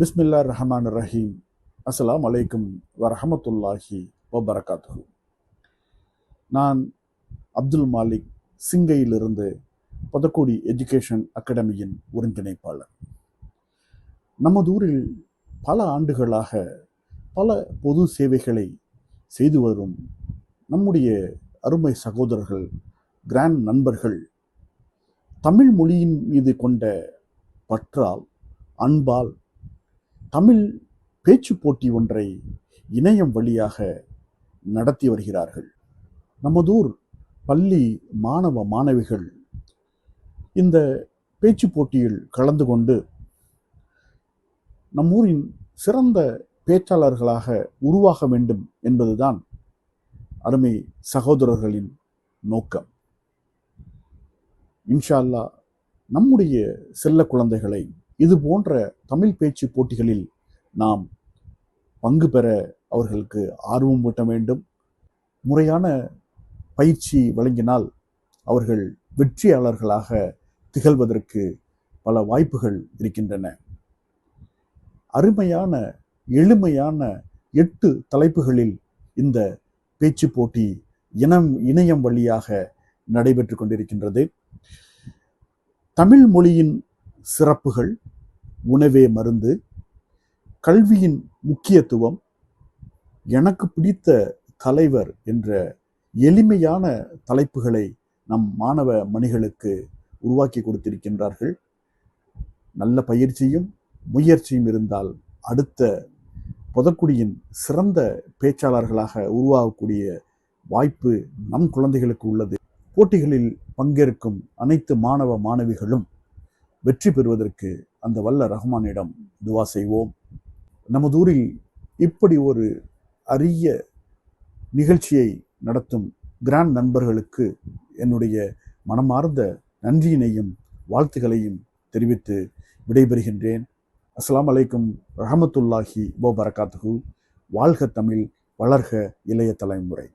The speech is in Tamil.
பிஸ்மில்லா ரஹமான் ரஹீம் அஸ்லாம் அலைக்கும் வரஹமத்துல்லாஹி வபரகாத்து நான் அப்துல் மாலிக் சிங்கையிலிருந்து பதக்கோடி எஜுகேஷன் அகாடமியின் ஒருங்கிணைப்பாளர். நமது ஊரில் பல ஆண்டுகளாக பல பொது சேவைகளை செய்து வரும் நம்முடைய அருமை சகோதரர்கள் கிராண்ட் நண்பர்கள் தமிழ் மொழியின் மீது கொண்ட பற்றால் அன்பால் தமிழ் பேச்சு போட்டி ஒன்றை இணையம் வழியாக நடத்தி வருகிறார்கள். நமதூர் பள்ளி மாணவ மாணவிகள் இந்த பேச்சு போட்டியில் கலந்து கொண்டு நம்மூரின் சிறந்த பேச்சாளர்களாக உருவாக வேண்டும் என்பதுதான் அருமை சகோதரர்களின் நோக்கம். இன்ஷா நம்முடைய செல்ல குழந்தைகளை இது போன்ற தமிழ் பேச்சு போட்டிகளில் நாம் பங்கு பெற அவர்களுக்கு ஆர்வம் ஊட்ட வேண்டும். முறையான பயிற்சி வழங்கினால் அவர்கள் வெற்றியாளர்களாக திகழ்வதற்கு பல வாய்ப்புகள் இருக்கின்றன. அருமையான எளிமையான எட்டு தலைப்புகளில் இந்த பேச்சு போட்டி இனம் இணையம் வழியாக நடைபெற்று கொண்டிருக்கின்றது. தமிழ் மொழியின் சிறப்புகள் உணவே மருந்து. கல்வியின் முக்கியத்துவம் எனக்கு பிடித்த தலைவர் என்ற எளிமையான தலைப்புகளை நம் மாணவ மணிகளுக்கு உருவாக்கி கொடுத்திருக்கின்றார்கள். நல்ல பயிற்சியும் முயற்சியும் இருந்தால் அடுத்த புதக்குடியின் சிறந்த பேச்சாளர்களாக உருவாகக்கூடிய வாய்ப்பு நம் குழந்தைகளுக்கு உள்ளது. போட்டிகளில் பங்கேற்கும் அனைத்து மாணவ மாணவிகளும் வெற்றி பெறுவதற்கு அந்த வல்ல ரஹ்மானிடம் துவா செய்வோம். நமது ஊரில் இப்படி ஒரு அரிய நிகழ்ச்சியை நடத்தும் கிராண்ட் நண்பர்களுக்கு என்னுடைய மனமார்ந்த நன்றியினையும் வாழ்த்துகளையும் தெரிவித்து விடைபெறுகின்றேன். அஸ்லாம் அலைக்கும் ரஹமத்துல்லாஹி வபரகாத்துஹு. வாழ்க தமிழ் வளர்க இளைய தலைமுறை.